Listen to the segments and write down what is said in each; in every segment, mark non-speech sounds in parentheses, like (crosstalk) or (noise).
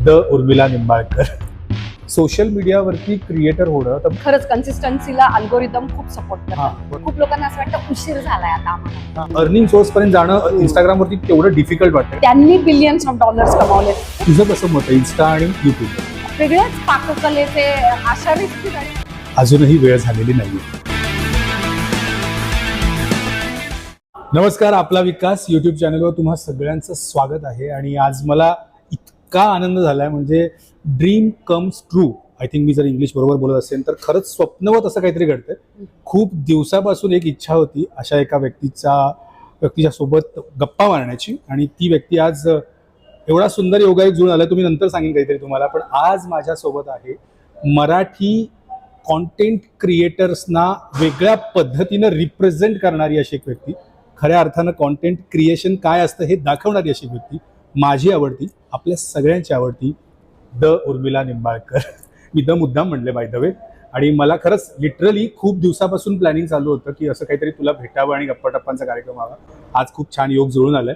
The Urmila Nimbalkar. Social मीडियावरती creator होणं तर खरंच कन्सिस्टन्सीला अल्गोरिदम खूप सपोर्ट हा. करतात खूप लोकांना असं वाटतं उशीर झालाय आता आम्हाला. अर्निंग सोर्स पर्यंत जाणं इंस्टाग्रामवरती तेवढं डिफिकल्ट वाटतं त्यांनी बिलियन्स ऑफ डॉलर्स कमावले. तुझं कसं मत इन्स्टा आणि युट्यूब वेगळ्याच पाककलेचे आशा अजूनही वेळ झालेली नाही नमस्कार आपला विकास युट्यूब चॅनलवर तुम्हा सगळ्यांचं स्वागत आहे. आणि आज मला इतका आनंद झालाय म्हणजे dream comes true I think मी जर इंग्लिश बरोबर बोलत असेल तर खरंच स्वप्नवत असं काहीतरी घडतंय. खूप दिवसापासून एक इच्छा होती अशा एका व्यक्तीचा व्यक्तीच्या सोबत गप्पा मारण्याची. आणि ती व्यक्ती आज एवढा सुंदर योगायोग जुळून आला तुम्ही नंतर सांगेन काहीतरी तुम्हाला. पण आज माझ्यासोबत आहे मराठी कॉन्टेंट क्रिएटर्सना वेगळ्या पद्धतीनं रिप्रेझेंट करणारी अशी एक व्यक्ती. खऱ्या अर्थानं कॉन्टेंट क्रिएशन काय असतं हे दाखवणारी अशी एक व्यक्ती. माझी आवडती आपल्या सगळ्यांची आवडती द उर्मिला निंबाळकर. मी द मुद्दाम म्हणले बाय द वे आणि मला खरंच लिटरली खूप दिवसापासून प्लॅनिंग चालू होतं की असं काहीतरी तुला भेटावं आणि गप्पा टप्पांचा कार्यक्रम व्हावा आज खूप छान योग जुळून आलाय.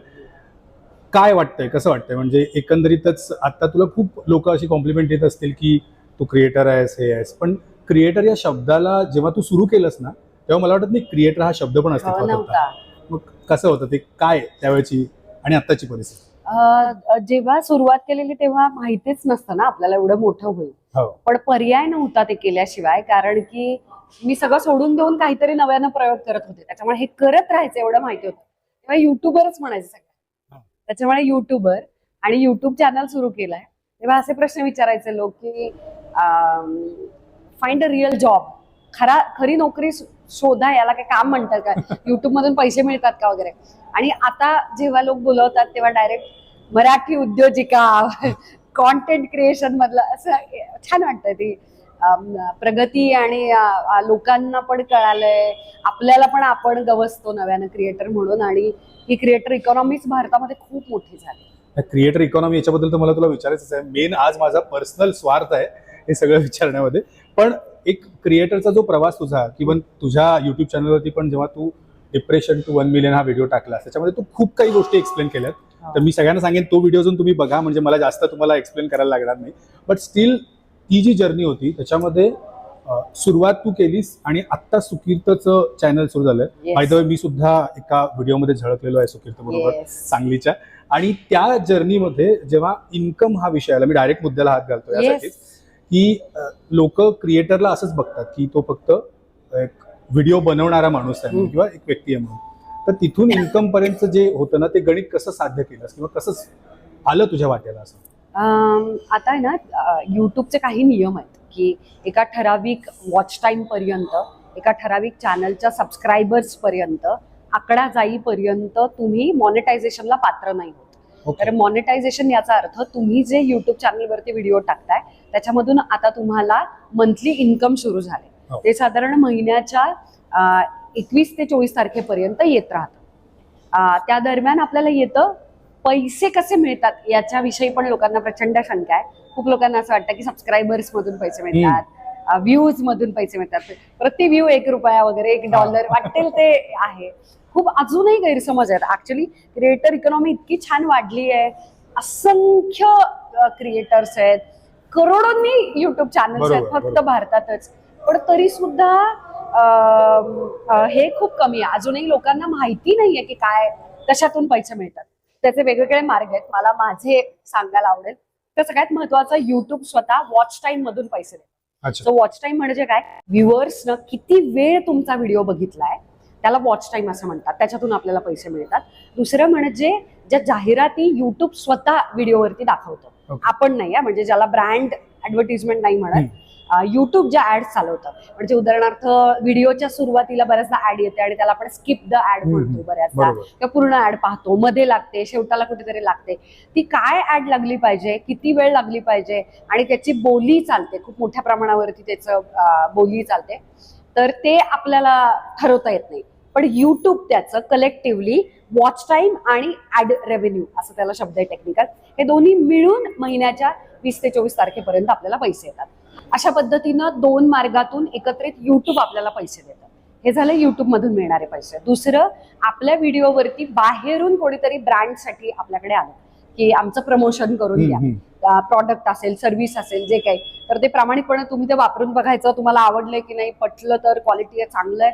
काय वाटतंय? कसं वाटतंय? म्हणजे एकंदरीतच आता तुला खूप लोक अशी कॉम्प्लिमेंट देत असतील की तू क्रिएटर आहेस हे आहेस. पण क्रिएटर या शब्दाला जेव्हा तू सुरू केलंस ना तेव्हा मला वाटत नाही क्रिएटर हा शब्द पण होता. नव्हता. मग कसं होतं ते? काय त्यावेळची आणि आत्ताची परिस्थिती? जेव्हा सुरुवात केलेली तेव्हा माहितीच नसतं ना आपल्याला एवढं मोठं होईल. हो. पण पर्याय नव्हता ते केल्याशिवाय कारण की मी सगळं सोडून देऊन काहीतरी नव्यानं प्रयोग करत होते. त्याच्यामुळे हे करत राहायचं एवढं माहिती होतं. तेव्हा युट्यूबरच म्हणायचं सगळं. हा. त्याच्यामुळे युट्यूबर आणि युट्यूब चॅनल सुरू केलाय. तेव्हा असे प्रश्न विचारायचे लोक की फाइंड अ रिअल जॉब खरा खरी नोकरी शोधा याला काय काम म्हणतात का युट्यूब (laughs) मधून पैसे मिळतात का वगैरे? आणि आता जेव्हा लोक बोलवतात तेव्हा डायरेक्ट मराठी उद्योजिका (laughs) कॉन्टेंट क्रिएशन मधलं असं छान वाटतं ती. प्रगती आणि लोकांना पण कळालंय. आपल्याला पण आपण गवसतो नव्यानं क्रिएटर म्हणून आणि ही क्रिएटर इकॉनॉमीच भारतामध्ये खूप मोठी झाली. क्रिएटर इकॉनॉमी याच्याबद्दल तर मला तुला विचारायचंच आहे. मेन आज माझा पर्सनल स्वार्थ आहे हे सगळं विचारण्यामध्ये. पण एक क्रिएटरचा जो प्रवास तुझा किंवा तुझ्या युट्यूब चॅनलवरती पण जेव्हा तू डिप्रेशन टू वन मिलियन हा व्हिडिओ टाकला त्याच्यामध्ये तू खूप काही गोष्टी एक्सप्लेन केल्यात तर मी सगळ्यांना सांगेन तो व्हिडिओ अजून तुम्ही बघा म्हणजे मला जास्त तुम्हाला एक्सप्लेन करायला लागणार नाही बट स्टील ती जी जर्नी होती त्याच्यामध्ये सुरुवात तू केलीस आणि आत्ता सुकीर्तचं चॅनल सुरू झालंय. बाय द वे मी सुद्धा एका व्हिडिओमध्ये झळकलेलो आहे सुकीर्त बरोबर. सांगलीच्या आणि त्या जर्नीमध्ये जेव्हा इन्कम हा विषय आला मी डायरेक्ट मुद्द्याला हात घालतो. यासाठीच की लोक क्रिएटरला असंच बघतात की तो फक्त एक व्हिडिओ बनवणारा माणूस आहे. किंवा एक व्यक्ती आहे म्हणून. तर तिथून इन्कम पर्यंत जे होतं ना ते गणित कसं साध्य केलंस किंवा कसं आलं तुझ्या वाट्याला असं? आता आहे ना युट्यूबचे काही नियम आहेत की एका ठराविक वॉच टाइम पर्यंत एका ठराविक चॅनलच्या सबस्क्रायबर्स पर्यंत आकडा जाईपर्यंत तुम्ही मॉनिटायझेशनला पात्र नाही होत. तर मॉनिटायझेशन याचा अर्थ तुम्ही जे युट्यूब चॅनलवरती व्हिडिओ टाकताय त्याच्यामधून आता तुम्हाला मंथली इन्कम सुरू झाले. हो. ते साधारण महिन्याच्या एकवीस ते चोवीस तारखेपर्यंत येत राहतं. त्या दरम्यान आपल्याला येतं पैसे कसे मिळतात याच्याविषयी पण लोकांना प्रचंड शंका आहे. खूप लोकांना असं वाटतं की सबस्क्रायबर्स मधून पैसे मिळतात व्ह्यूज मधून पैसे मिळतात. प्रति व्ह्यू एक रुपया वगैरे एक डॉलर वाटेल ते आहे. खूप अजूनही गैरसमज आहेत. ऍक्च्युली क्रिएटर इकॉनॉमी इतकी छान वाढली आहे. असंख्य क्रिएटर्स आहेत. करोडोंनी युट्यूब चॅनल्स आहेत फक्त. भारतातच. पण तरी सुद्धा हे खूप कमी आहे. अजूनही लोकांना माहिती नाहीये की काय कशातून पैसे मिळतात. त्याचे वेगवेगळे मार्ग आहेत. मला माझे सांगायला आवडेल. तर सगळ्यात महत्वाचं युट्यूब स्वतः वॉच टाइम मधून पैसे सो वॉच टाइम म्हणजे काय? व्ह्युअर्सनं किती वेळ तुमचा व्हिडिओ बघितलाय त्याला वॉच टाइम असं म्हणतात. त्याच्यातून आपल्याला पैसे मिळतात. दुसरं म्हणजे ज्या जाहिराती युट्यूब स्वतः व्हिडिओवरती दाखवतो. आपण नाही म्हणजे ज्याला ब्रँड ऍडव्हर्टिजमेंट नाही म्हणत युट्यूब ज्या ऍड चालवतं. म्हणजे उदाहरणार्थ व्हिडिओच्या सुरुवातीला बऱ्याचदा ऍड येते आणि त्याला आपण स्किप द ऍड म्हणतो. बऱ्याचदा. किंवा पूर्ण ऍड पाहतो मध्ये लागते शेवटाला कुठेतरी लागते. ती काय ऍड लागली पाहिजे किती वेळ लागली पाहिजे आणि त्याची बोली चालते खूप मोठ्या प्रमाणावरती त्याचं बोली चालते. तर ते आपल्याला ठरवता येत नाही. पण युट्यूब त्याचं कलेक्टिव्हली वॉच टाइम आणि ऍड रेव्हेन्यू असं त्याला शब्द आहे टेक्निकल हे दोन्ही मिळून महिन्याच्या वीस ते चोवीस तारखेपर्यंत आपल्याला पैसे येतात. अशा पद्धतीनं दोन मार्गातून एकत्रित युट्यूब आपल्याला पैसे देतात. हे झालं युट्यूब मधून मिळणारे पैसे. दुसरं आपल्या व्हिडिओवरती बाहेरून कोणीतरी ब्रँडसाठी आपल्याकडे आलं की आमचं प्रमोशन करून द्या. हम्म. प्रॉडक्ट असेल सर्व्हिस असेल जे काही. तर ते प्रामाणिकपणे तुम्ही ते वापरून बघायचं तुम्हाला आवडलंय की नाही पटलं तर क्वालिटी चांगलं आहे.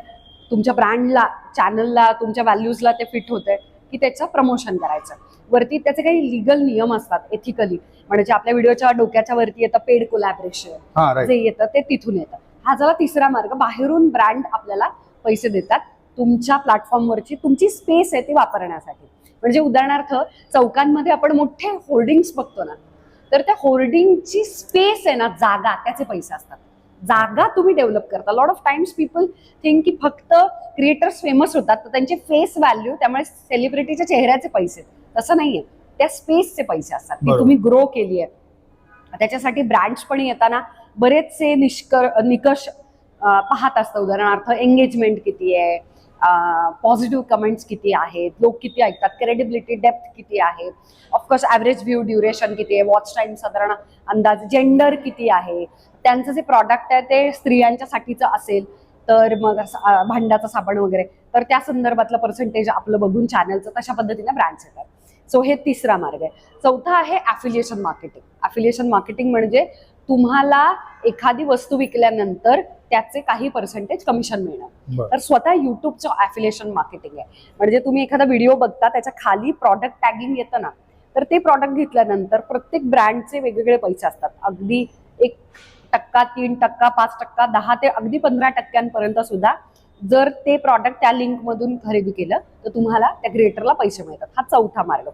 तुमच्या ब्रँडला चॅनलला तुमच्या व्हॅल्यूजला ते फिट होतंय. की त्याचं प्रमोशन करायचं. वरती त्याचे काही लिगल नियम असतात एथिकली म्हणजे आपल्या व्हिडिओच्या डोक्याच्या वरती येतं पेड कोलॅबरेशन हा जे येतं ते तिथून येतं. हा झाला तिसरा मार्ग. बाहेरून ब्रँड आपल्याला पैसे देतात. तुमच्या प्लॅटफॉर्मवरची तुमची स्पेस आहे ती वापरण्यासाठी. म्हणजे उदाहरणार्थ चौकांमध्ये आपण मोठे होर्डिंग्स बघतो ना तर त्या होर्डिंगची स्पेस आहे ना जागा त्याचे पैसे असतात. जागा तुम्ही डेव्हलप करता. Lot of times people think की फक्त क्रिएटर्स फेमस होतात तर त्यांचे फेस व्हॅल्यू त्यामुळे सेलिब्रिटीच्या चेहऱ्याचे पैसे. तसं नाहीये. त्या स्पेसचे पैसे असतात. ती बरोबर. तुम्ही ग्रो केली आहे. त्याच्यासाठी ब्रँड्स पण येताना बरेचसे निष्कर निकष पाहत असतं. उदाहरणार्थ एंगेजमेंट किती आहे? पॉझिटिव्ह कमेंट्स किती आहेत? लोक किती ऐकतात? क्रेडिबिलिटी डेप्थ किती आहे? ऑफकोर्स ॲव्हरेज व्ह्यू ड्युरेशन किती आहे? वॉच टाइम साधारण अंदाज जेंडर किती आहे? त्यांचं जे प्रॉडक्ट आहे ते स्त्रियांच्यासाठीचं असेल तर मग भांड्याचा साबण वगैरे. तर त्या संदर्भातलं पर्सेंटेज आपलं बघून चॅनलचं तशा पद्धतीने ब्रँड्स येतात. सो हे तिसरा मार्ग आहे. चौथा आहे ॲफिलिएशन मार्केटिंग ॲफिलिएशन मार्केटिंग म्हणजे तुम्हाला एखादी वस्तू विकल्यानंतर त्याचे काही पर्सेंटेज कमिशन मिळणार. तर स्वतः युट्यूबचं ॲफिलिएशन मार्केटिंग आहे. म्हणजे तुम्ही एखादा व्हिडिओ बघता त्याच्याखाली प्रॉडक्ट टॅगिंग येतं ना तर ते प्रॉडक्ट घेतल्यानंतर प्रत्येक ब्रँडचे वेगवेगळे पैसे असतात. अगदी टक्का तीन टक्का पाच टक्का दहा ते अगदी पंधरा टक्क्यांपर्यंत सुद्धा जर ते प्रॉडक्ट त्या लिंक मधून खरेदी केलं तर तुम्हाला त्या क्रिएटरला पैसे मिळतात. हा चौथा मार्ग.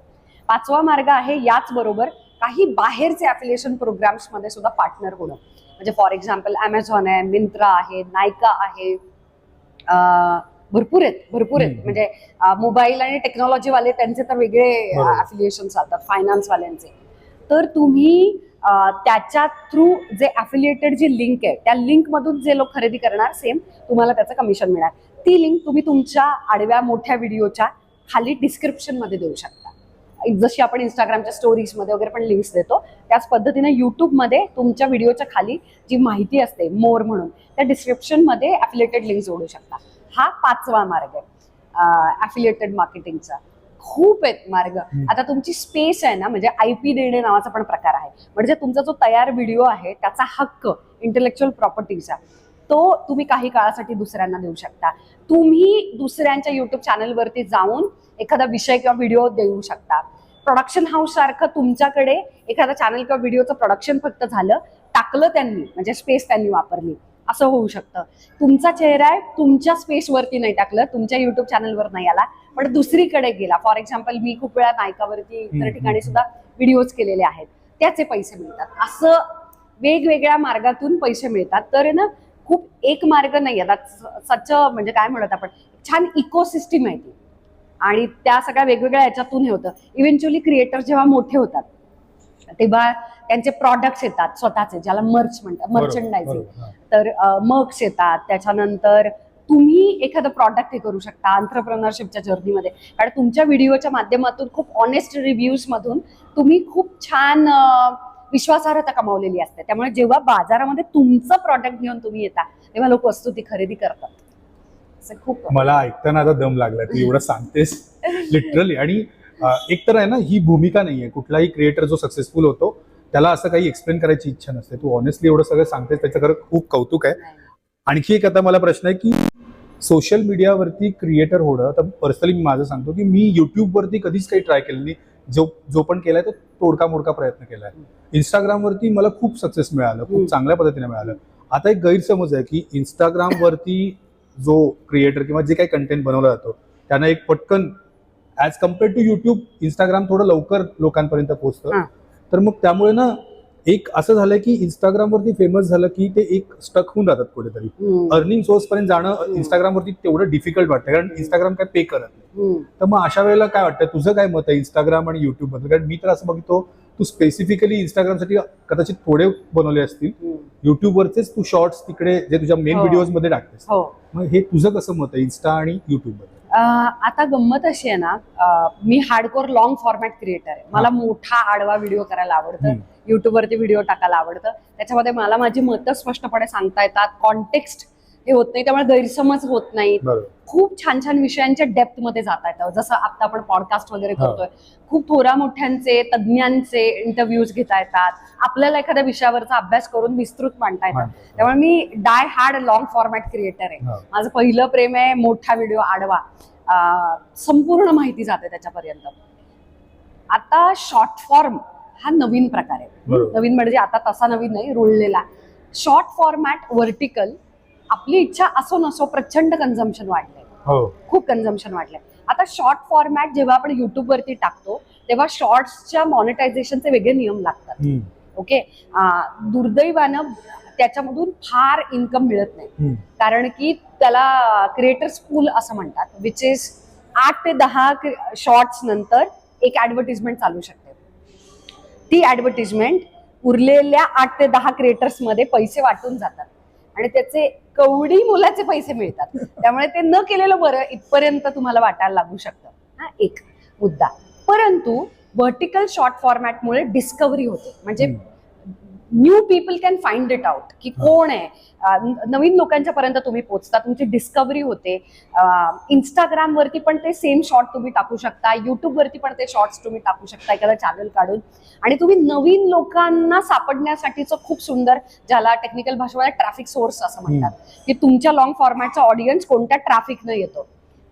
पाचवा मार्ग आहे याच बरोबर काही बाहेरचे ॲफिलिएशन प्रोग्राम्समध्ये सुद्धा पार्टनर होणं. म्हणजे फॉर एक्झाम्पल अमेझॉन आहे मिंत्रा आहे नायका आहे. भरपूर आहेत भरपूर आहेत. म्हणजे मोबाईल आणि टेक्नॉलॉजी वाले त्यांचे तर वेगळे. अफिलिएशन चालतात फायनान्स वाल्यांचे. तर तुम्ही त्याच्या थ्रू जे अफिलिएटेड जी लिंक आहे त्या लिंक मधून जे लोक खरेदी करणार सेम तुम्हाला त्याचं कमिशन मिळणार. ती लिंक तुम्ही तुमच्या आडव्या मोठ्या व्हिडिओच्या खाली डिस्क्रिप्शनमध्ये देऊ शकता. जशी आपण इंस्टाग्रामच्या स्टोरीजमध्ये वगैरे पण लिंक्स देतो त्याच पद्धतीने यूट्यूबमध्ये तुमच्या व्हिडिओच्या खाली जी माहिती असते मोर म्हणून त्या डिस्क्रिप्शनमध्ये अफिलिएटेड लिंक जोडू शकता. हा पाचवा मार्ग आहे अफिलिएटेड मार्केटिंगचा खूप आहेत मार्ग. आता तुमची स्पेस आहे ना म्हणजे आय पी देणे नावाचा पण प्रकार आहे. म्हणजे तुमचा जो तयार व्हिडिओ आहे त्याचा हक्क इंटेलेक्च्युअल प्रॉपर्टीचा तो तुम्ही काही काळासाठी दुसऱ्यांना देऊ शकता. तुम्ही दुसऱ्यांच्या युट्यूब चॅनलवरती जाऊन एखादा विषय किंवा व्हिडिओ देऊ शकता. प्रोडक्शन हाऊस सारखं तुमच्याकडे एखादा चॅनल किंवा व्हिडिओचं प्रोडक्शन फक्त झालं टाकलं त्यांनी म्हणजे स्पेस त्यांनी वापरली. असं होऊ शकतं. तुमचा चेहरा आहे तुमच्या स्पेसवरती नाही टाकलं तुमच्या युट्यूब चॅनलवर नाही आला पण दुसरीकडे गेला. फॉर एक्झाम्पल मी खूप वेळा नायकावरती इतर ठिकाणी. सुद्धा व्हिडिओज केलेले आहेत. त्याचे पैसे मिळतात. असं वेगवेगळ्या मार्गातून पैसे मिळतात. तर ना खूप एक मार्ग नाही आहे. सच म्हणजे काय म्हणत आपण? छान इकोसिस्टीम आहे ती. आणि त्या सगळ्या वेगवेगळ्या याच्यातून हे होतं. इव्हेंच्युअली क्रिएटर जेव्हा मोठे होतात तेव्हा त्यांचे प्रॉडक्ट्स येतात स्वतःचे ज्याला मर्च म्हणतात मर्चंडायझिंग. तर मग्स येतात त्याच्यानंतर तुम्ही एखादं प्रॉडक्ट हे करू शकता आंतरप्रनरशिपच्या जर्नीमध्ये कारण तुमच्या व्हिडिओच्या माध्यमातून खूप ऑनेस्ट रिव्ह्यूज मधून तुम्ही खूप छान विश्वासार्हता कमावलेली असते. त्यामुळे जेव्हा बाजारामध्ये तुमचं प्रॉडक्ट घेऊन तुम्ही येता तेव्हा लोक वस्तू ती खरेदी करतात. असं खूप मला ऐकताना आता दम लागला तू एवढं सांगतेस. (laughs) लिटरली आणि एक तर आहे ना ही भूमिका नाहीये. कुठलाही क्रिएटर जो सक्सेसफुल होतो त्याला असं काही एक्सप्लेन करायची इच्छा नसते. तू ऑनेस्टली एवढं सगळं सांगतेस त्याचं खरं खूप कौतुक आहे. आणखी एक आता मला प्रश्न आहे की सोशल मीडियावरती क्रिएटर होणं आता पर्सनली मी माझं सांगतो की मी युट्यूबवरती कधीच काही ट्राय केलं नाही. जो जो पण केलाय तो तोडका मोडका प्रयत्न केलाय. इंस्टाग्रामवरती मला खूप सक्सेस मिळालं. खूप चांगल्या पद्धतीने मिळालं. आता एक गैरसमज आहे की इंस्टाग्रामवरती जो क्रिएटर किंवा जे काही कंटेंट बनवला जातो त्यांना एक पटकन as compared to YouTube Instagram थोडं लवकर लोकांपर्यंत पोहोचतं. हा. तर मग त्यामुळे ना एक असं झालं की इंस्टाग्रामवरती फेमस झालं की ते एक स्टक होऊन जातात कुठेतरी. अर्निंग सोर्स पर्यंत जाणं. इंस्टाग्रामवरती तेवढं डिफिकल्ट वाटतं. कारण इंस्टाग्राम काय पे करत नाही. तर मग अशा वेळेला काय वाटतं? तुझं काय मत आहे इंस्टाग्राम आणि युट्यूबबद्दल? कारण मी तर असं बघतो तू स्पेसिफिकली इंस्टाग्रामसाठी कदाचित थोडे बनवले असतील. युट्यूबवरचेच तू शॉर्ट्स तिकडे जे तुझ्या मेन हो. व्हिडिओजमध्ये टाकतेस. हो. मग हे तुझं कसं मत आहे इन्स्टा आणि युट्यूबबद्दल? अं, आता गंमत अशी आहे ना मी हार्डकोर लॉंग फॉर्मॅट क्रिएटर आहे. मला मोठा आडवा व्हिडिओ करायला आवडतं. युट्यूबवरती व्हिडिओ टाकायला आवडतं. त्याच्यामध्ये मला माझी मतं स्पष्टपणे सांगता येतात. कॉन्टेक्स्ट हे होत नाही त्यामुळे गैरसमज होत नाहीत. बरोबर. खूप छान छान विषयांच्या डेप्थमध्ये जाता येतं. जसं आता आपण पॉडकास्ट वगैरे. करतोय खूप थोरा मोठ्यांचे तज्ज्ञांचे इंटरव्ह्यूज घेता येतात. आपल्याला एखाद्या विषयावरचा अभ्यास करून विस्तृत मांडता येतात त्यामुळे मी die hard long format creator आहे. माझं पहिलं प्रेम आहे मोठा व्हिडिओ आडवा. संपूर्ण माहिती जाते त्याच्यापर्यंत. आता शॉर्ट फॉर्म हा नवीन प्रकार आहे. नवीन म्हणजे आता तसा नवीन नाही रुळलेला. शॉर्ट फॉर्मॅट व्हर्टिकल आपली इच्छा असो नसो प्रचंड कन्झम्पन वाढलंय. हो. खूप कन्झम्पन वाढलंय. आता शॉर्ट फॉर्मॅट जेव्हा आपण युट्यूब वरती टाकतो तेव्हा शॉर्ट्सच्या मॉनिटायझेशनचे वेगळे नियम लागतात. ओके दुर्दैवानं त्याच्यामधून फार इन्कम मिळत नाही. कारण की त्याला क्रिएटर्स पूल असं म्हणतात विच इज आठ ते दहा शॉर्ट्स नंतर एक ऍडव्हर्टिजमेंट चालू शकते. ती ऍडव्हर्टिजमेंट उरलेल्या आठ ते दहा क्रिएटर्समध्ये पैसे वाटून जातात. आणि त्याचे कवडी मुलाचे पैसे मिळतात. त्यामुळे ते न केलेलं बरं इथपर्यंत तुम्हाला वाटायला लागू शकतं. हा एक मुद्दा. परंतु व्हर्टिकल शॉर्ट फॉर्मॅटमुळे डिस्कवरी होते. म्हणजे new people can find it out की कोण आहे? नवीन लोकांच्या पर्यंत तुम्ही पोहोचता तुमची डिस्कवरी होते. इंस्टाग्राम वरती पण ते सेम शॉर्ट तुम्ही टाकू शकता युट्यूब वरती पण ते शॉर्ट्स तुम्ही टाकू शकता एखादा चॅनल काढून. आणि तुम्ही नवीन लोकांना सापडण्यासाठीचं खूप सुंदर ज्याला टेक्निकल भाषेमध्ये ट्रॅफिक सोर्स असं म्हणतात की तुमच्या लॉंग फॉर्मॅटचा ऑडियन्स कोणत्या ट्रॅफिकनं येतो?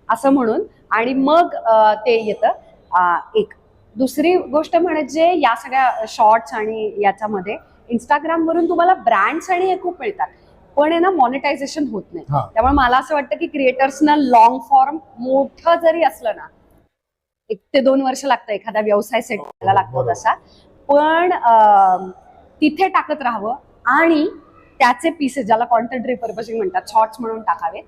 असं म्हणून. आणि मग ते येतं. एक. दुसरी गोष्ट म्हणजे या सगळ्या शॉर्ट्स आणि याच्यामध्ये इंस्टाग्राम वरून तुम्हाला ब्रँड्स आणि हे खूप मिळतात पण आहे ना मॉनिटायझेशन होत नाही. त्यामुळे मला असं वाटतं की क्रिएटर्सना लॉंग फॉर्म मोठं जरी असलं ना एक ते दोन वर्ष लागतं एखादा व्यवसाय सेट करायला लागतो. तसा पण तिथे टाकत राहावं आणि त्याचे पीसेस ज्याला कॉन्टेंट रिपर्पसिंग म्हणतात शॉर्ट्स म्हणून टाकावे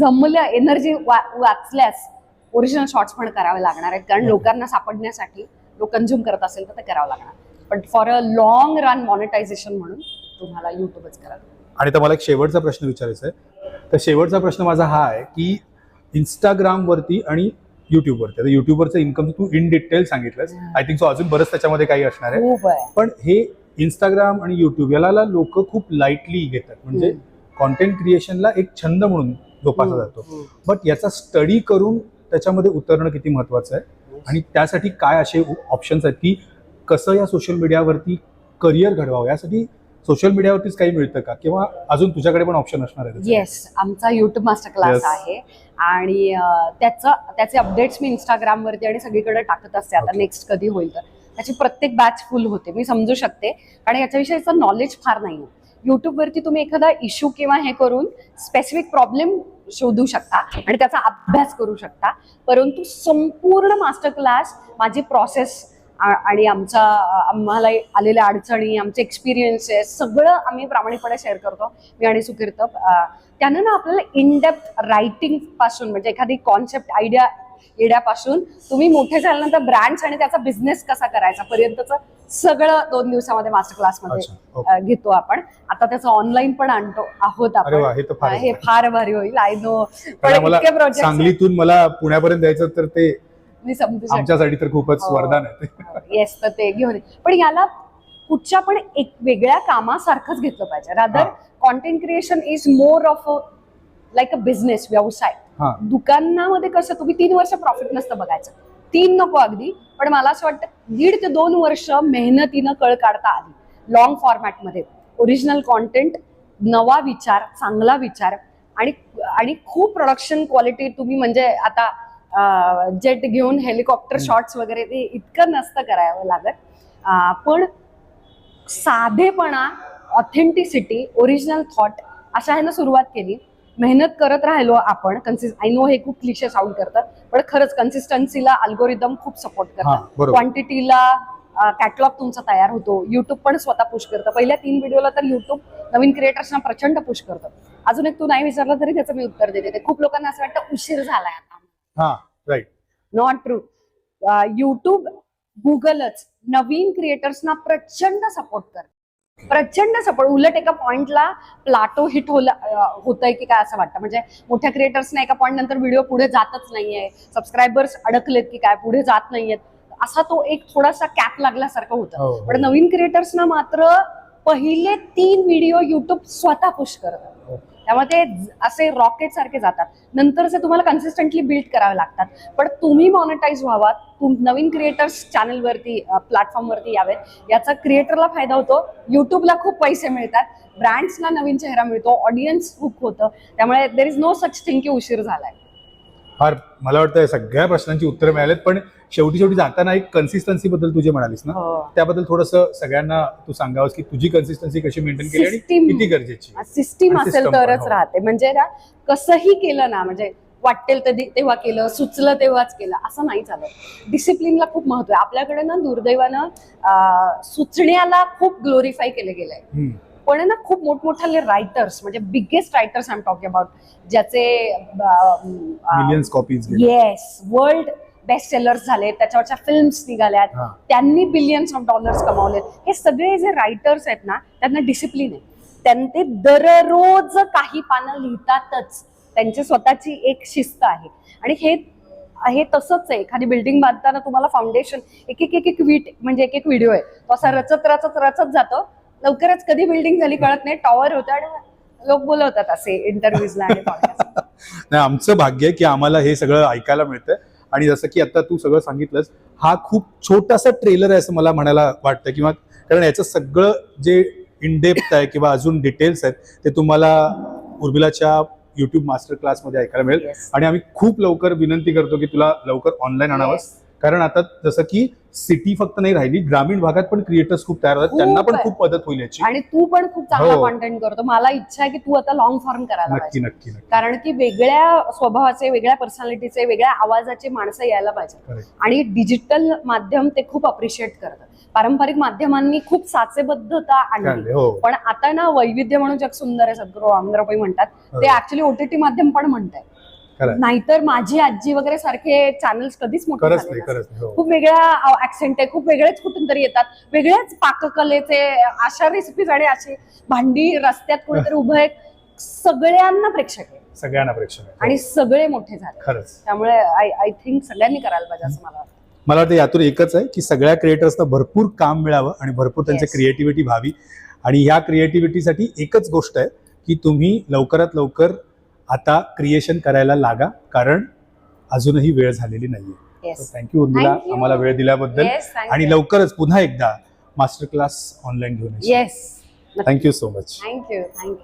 जमलं एनर्जी वाचल्यास ओरिजिनल शॉर्ट्स पण करावे लागणार आहेत कारण. लोकांना सापडण्यासाठी लोक कन्झ्युम करत असेल तर ते करावं लागणार पण for a long run monetisation म्हणून तुम्हाला युट्यूबच करावं आणि तर मला एक शेवटचा प्रश्न विचारायचा आहे. तर शेवटचा प्रश्न माझा हा आहे की इंस्टाग्राम वरती आणि युट्यूबवरती आता युट्यूबवरचं इन्कम तू इन डिटेल सांगितलंस. आय थिंक सो अजून बरंच त्याच्यामध्ये काही असणार आहे. पण हे इंस्टाग्राम आणि युट्यूब याला लोक खूप लाईटली घेतात. म्हणजे. कॉन्टेंट क्रिएशनला एक छंद म्हणून जोपासला जातो. बट याचा स्टडी करून त्याच्यामध्ये उतरणं किती महत्वाचं आहे? आणि त्यासाठी काय असे ऑप्शन्स आहेत की कसं या सोशल मीडियावरती करिअर घडवावं? यासाठी सोशल मीडियावरतीच काही मिळतं का? किंवा अजून तुझ्याकडे पण ऑप्शन असणार आहे? येस आमचा युट्यूब मास्टर क्लास. आहे. आणि त्याचं त्याचे अपडेट्स मी इंस्टाग्राम वरती आणि सगळीकडे टाकत असते. आता. नेक्स्ट कधी होईल तर. त्याची प्रत्येक बॅच फुल होते. मी समजू शकते. कारण याच्याविषयीचं नॉलेज फार नाही युट्यूब वरती तुम्ही एखादा इश्यू किंवा हे करून स्पेसिफिक प्रॉब्लेम शोधू शकता आणि त्याचा अभ्यास करू शकता. परंतु संपूर्ण मास्टर क्लास माझी प्रोसेस आणि आमचा आम्हाला आलेल्या अडचणी आमचे एक्सपिरियन्सेस सगळं आम्ही प्रामाणिकपणे शेअर करतो मी आणि सुकीर्त त्यानं ना आपल्याला इन डेप्थ रायटिंगपासून म्हणजे एखादी कॉन्सेप्ट आयडिया येण्यापासून तुम्ही मोठे झाल्यानंतर ब्रँड्स आणि त्याचा बिझनेस कसा करायचा पर्यंतचं सगळं दोन दिवसामध्ये मास्टर क्लासमध्ये घेतो आपण. आता त्याचं ऑनलाईन पण आणतो आहोत आपण. हे फार भारी होईल आय नो पण मला इतके प्रोजेक्ट सांगलीतून मला पुण्यापर्यंत द्यायचं तर ते मी समजू शकते आमच्यासाठी तर खूपच हो. वरदान आहे येस तर ते घेऊन ये. पण याला कुठच्या पण एक वेगळ्या कामासारखंच घेतलं पाहिजे. रादर हा. Content creation is more of like a business व्यवसाय. हा. दुकानामध्ये कसं तुम्ही तीन वर्ष प्रॉफिट नसतं बघायचं. तीन नको अगदी पण मला असं वाटतं दीड ते दोन वर्ष मेहनतीनं कळ काढता आली. लॉंग फॉर्मॅटमध्ये ओरिजिनल कॉन्टेंट नवा विचार चांगला विचार आणि आणि खूप प्रोडक्शन क्वालिटी तुम्ही म्हणजे आता जेट घेऊन हेलिकॉप्टर. शॉट्स वगैरे ते इतकं नसतं करावं लागत. पण साधेपणा ऑथेंटिसिटी ओरिजिनल थॉट अशा ह्यानं सुरुवात केली. मेहनत करत राहिलो आपण कन्सिस आय नो हे खूप क्लिशे साऊंड करतं पण खरंच कन्सिस्टन्सीला अल्गोरिदम खूप सपोर्ट करतात क्वांटिटीला कॅटलॉग तुमचा तयार होतो. युट्यूब पण स्वतः पुश करतं. पहिल्या तीन व्हिडिओला तर युट्यूब नवीन क्रिएटर्सना प्रचंड पुश करतं. अजून एक तू नाही विचारलं तरी त्याचं मी उत्तर देते. खूप लोकांना असं वाटतं उशीर झालाय आता. हा राईट नॉट ट्रू युट्यूब गुगलच नवीन क्रिएटर्सना प्रचंड सपोर्ट कर. प्रचंड सपोर्ट उलट एका पॉइंटला प्लाटो हिट होतंय की काय असं वाटतं? म्हणजे मोठ्या क्रिएटर्सना एका पॉइंट नंतर व्हिडिओ पुढे जातच नाहीये. सबस्क्रायबर्स अडकलेत की काय? पुढे जात नाहीयेत. असा तो एक थोडासा कॅप लागल्यासारखं होतं. हो, पण हो. नवीन क्रिएटर्सना मात्र पहिले तीन व्हिडिओ युट्यूब स्वतः पुश करतात हो. त्यामुळे ते असे रॉकेट सारखे जातात. नंतरचे तुम्हाला कन्सिस्टंटली बिल्ड करावे लागतात. पण तुम्ही मॉनिटाईज व्हावा तुम नवीन क्रिएटर्स चॅनलवरती प्लॅटफॉर्मवरती यावेत. याचा क्रिएटरला फायदा होतो. युट्यूबला खूप पैसे मिळतात. ब्रँड्सला नवीन चेहरा मिळतो. ऑडियन्स हुक होतं. त्यामुळे there is no such thing की उशीर झालाय. फार मला वाटतं सगळ्या प्रश्नांची उत्तरं मिळालेत. पण शेवटी शेवटी जाताना एक कन्सिस्टन्सी बद्दल तू जे म्हणालीस ना? त्याबद्दल थोडस सगळ्यांना तू सांगावंस की तुझी कन्सिस्टन्सी कशी मेंटेन केली आणि. किती गरजेची सिस्टीम असेल तरच हो. राहते. म्हणजे ना कसंही केलं ना म्हणजे वाटेल तर तेव्हा केलं सुचलं तेव्हाच केलं असं नाही चालत. डिसिप्लिनला खूप महत्त्व आहे. आपल्याकडे ना दुर्दैवानं सुचण्याला खूप ग्लोरीफाय केलं गेलंय. पण ना खूप मोठमोठाले रायटर्स म्हणजे biggest writers I am talking about ज्याचे येस वर्ल्ड बेस्ट सेलर्स झाले त्याच्यावरच्या फिल्म्स निघाल्यात. त्यांनी बिलियन्स ऑफ डॉलर्स कमावलेत. हे सगळे जे रायटर्स आहेत ना त्यांना डिसिप्लिन आहे. त्यां ते दररोज काही पानं लिहितातच. त्यांची स्वतःची एक शिस्त आहे. आणि हे हे तसंच आहे. एखादी बिल्डिंग बांधताना तुम्हाला फाउंडेशन एक एक एक एक वीट म्हणजे एक एक व्हिडिओ आहे. तो असा रचत रचत रचत जातो. लवकरच कधी बिल्डिंग झाली कळत नाही. टॉवर होतं आणि लोक बोलवतात असे इंटरव्ह्यूजला. (laughs) नाही आमचं भाग्य आहे की आम्हाला हे सगळं ऐकायला मिळतंय. आणि जसं की आता तू सगळं सांगितलंस हा खूप छोटासा ट्रेलर आहे असं मला म्हणायला वाटतं किंवा कारण याचं सगळं जे इनडेप्थ आहे किंवा अजून डिटेल्स आहेत ते तुम्हाला उर्मिलाच्या युट्यूब मास्टर क्लासमध्ये ऐकायला मिळेल Yes. आणि आम्ही खूप लवकर विनंती करतो की तुला लवकर ऑनलाईन आणावंस Yes. कारण आता जसं की सिटी फक्त नाही राहिली ग्रामीण भागात पण क्रिएटर्स खूप तयार होतात त्यांना पण. खूप मदत होईल याची आणि तू पण खूप चांगला हो. कॉन्टेंट करतो मला इच्छा आहे की तू आता लॉंग फॉर्म करायला नक्की पाहिजे नक्की नक्की कारण की वेगळ्या स्वभावाचे वेगळ्या पर्सनॅलिटीचे वेगळ्या आवाजाचे माणसं यायला पाहिजे Correct. आणि डिजिटल माध्यम ते खूप अप्रिशिएट करतात पारंपरिक माध्यमांनी खूप साचेबद्धता आणली चालेल, हो पण आता ना वैविध्य म्हणून जग सुंदर आहे सद्गुरू आमदारबाई म्हणतात हो. ते ऍक्च्युली ओटीटी माध्यम पण म्हणतात. नाहीतर माझी आजी वगैरे सारखे चॅनल्स कधीच मोठे हो. खूप वेगळा ऍक्सेंट आहे खूप वेगळेच कुठून तरी येतात. वेगळेच पाककलेचे अशा रेसिपीज आणि अशी भांडी रस्त्यात कोणीतरी उभं आहे सगळ्यांना प्रेक्षक आहे सगळ्यांना प्रेक्षक आहे. आणि सगळे मोठे झाले. खरंच. त्यामुळे आय आय थिंक सगळ्यांनी करायला पाहिजे असं मला वाटतं. मला वाटतं यातून एकच आहे की सगळ्या क्रिएटर्सना भरपूर काम मिळावं आणि भरपूर त्यांची. क्रिएटिव्हिटी व्हावी. आणि ह्या क्रिएटिव्हिटीसाठी एकच गोष्ट आहे की तुम्ही लवकरात लवकर आता क्रिएशन करायला लागा कारण अजूनही वेळ झालेली नाहीये. Thank you Urmila. आम्हाला वेळ दिल्याबद्दल. आणि लवकरच पुन्हा एकदा मास्टर क्लास ऑनलाईन घेऊन yes thank you so much thank you thank you